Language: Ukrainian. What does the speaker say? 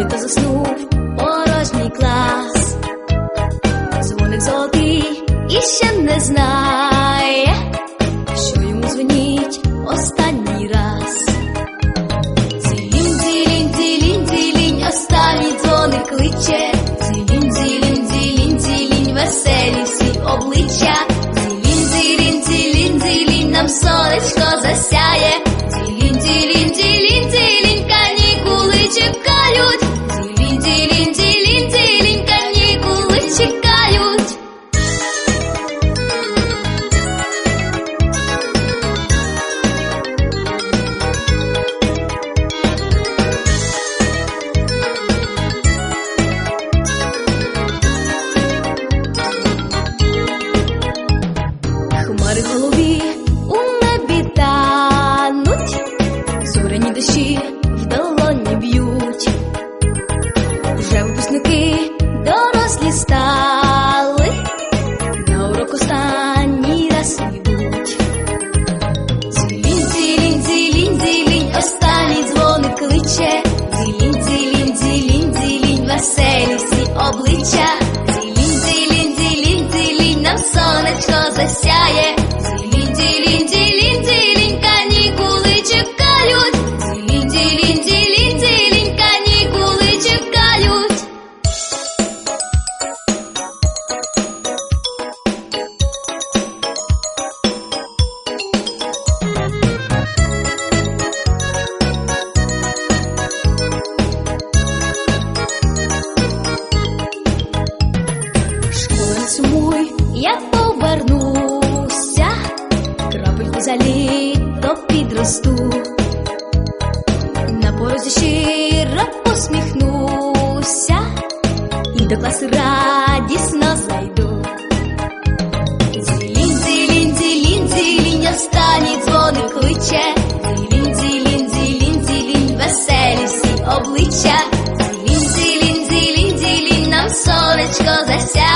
літа заснув порожній клас, дзвоник золотий і ще не знає, що йому дзвоніть останній раз. Цілінь, цілінь, цілінь, цілінь, останній дзвоник кличе, цілінь, цілінь, цілінь, цілінь, веселі всі обличчя, цілінь, цілінь, цілінь, цілінь, нам сонечко засяє. Вже дорослі стали, на урок останній раз йдуть. Зілінь, зілінь, зілінь, зілінь, останній дзвоник кличе. Зілінь, зілінь, зілінь, зілінь, веселі всі обличчя. Зілінь, зілінь, зілінь, зілінь, нам сонечко засяє. За літо підросту, на порозі щиро посміхнуся, і до класу радісно зайду. Зілінь, зілінь, зілінь, зілінь, останній дзвоник кличе. Зілінь, зілінь, зілінь, зілінь, веселі всі обличчя. Зілінь, зілінь, зілінь, зілінь, нам сонечко засяє.